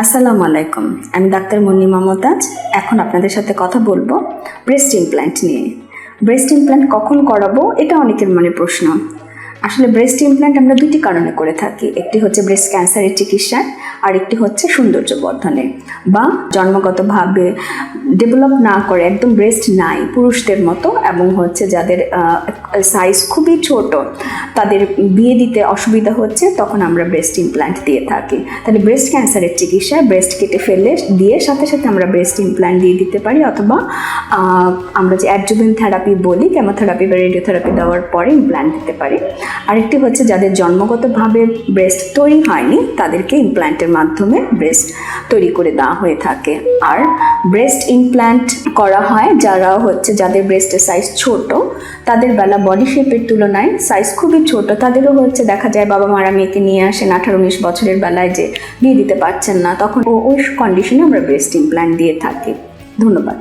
আসসালামু আলাইকুম। আমি ডাক্তার মুন্নি মমতাজ। এখন আপনাদের সাথে কথা বলব ব্রেস্ট ইমপ্ল্যান্ট নিয়ে। ব্রেস্ট ইমপ্ল্যান্ট কখন করাবো, এটা অনেকের মনে প্রশ্ন। আসলে ব্রেস্ট ইমপ্ল্যান্ট আমরা দুটি কারণে করে থাকি। একটি হচ্ছে ব্রেস্ট ক্যান্সারের চিকিৎসায় আর একটি হচ্ছে সৌন্দর্য বর্ধনে বা জন্মগতভাবে ডেভেলপ না করে একদম ব্রেস্ট নাই পুরুষদের মতো, এবং হচ্ছে যাদের সাইজ খুবই ছোট, তাদের বিয়ে দিতে অসুবিধা হচ্ছে, তখন আমরা ব্রেস্ট ইমপ্ল্যান্ট দিয়ে থাকি। তাহলে ব্রেস্ট ক্যান্সারের চিকিৎসায় ব্রেস্ট কেটে ফেললে, দিয়ে সাথে সাথে আমরা ব্রেস্ট ইমপ্ল্যান্ট দিয়ে দিতে পারি, অথবা আমরা যে অ্যাডজুভেন থেরাপি বলি কেমোথেরাপি বা রেডিওথেরাপি দেওয়ার পরে ইমপ্ল্যান্ট দিতে পারি। আরেকটি হচ্ছে যাদের জন্মগতভাবে ব্রেস্ট তৈরি হয়নি, তাদেরকে ইমপ্ল্যান্টের মাধ্যমে ব্রেস্ট তৈরি করে দেওয়া হয়ে থাকে। আর ব্রেস্ট ইমপ্ল্যান্ট করা হয়, যারা হচ্ছে, যাদের ব্রেস্টের সাইজ ছোট, তাদের বেলা বডি শেপের তুলনায় সাইজ খুবই ছোট। তাদেরও হচ্ছে দেখা যায় বাবা মারা মেয়েকে নিয়ে আসেন আঠারো উনিশ বছরের বেলায় যে বিয়ে দিতে পারছেন না। তখন ওই কন্ডিশনে আমরা ব্রেস্ট ইমপ্ল্যান্ট দিয়ে থাকি। ধন্যবাদ।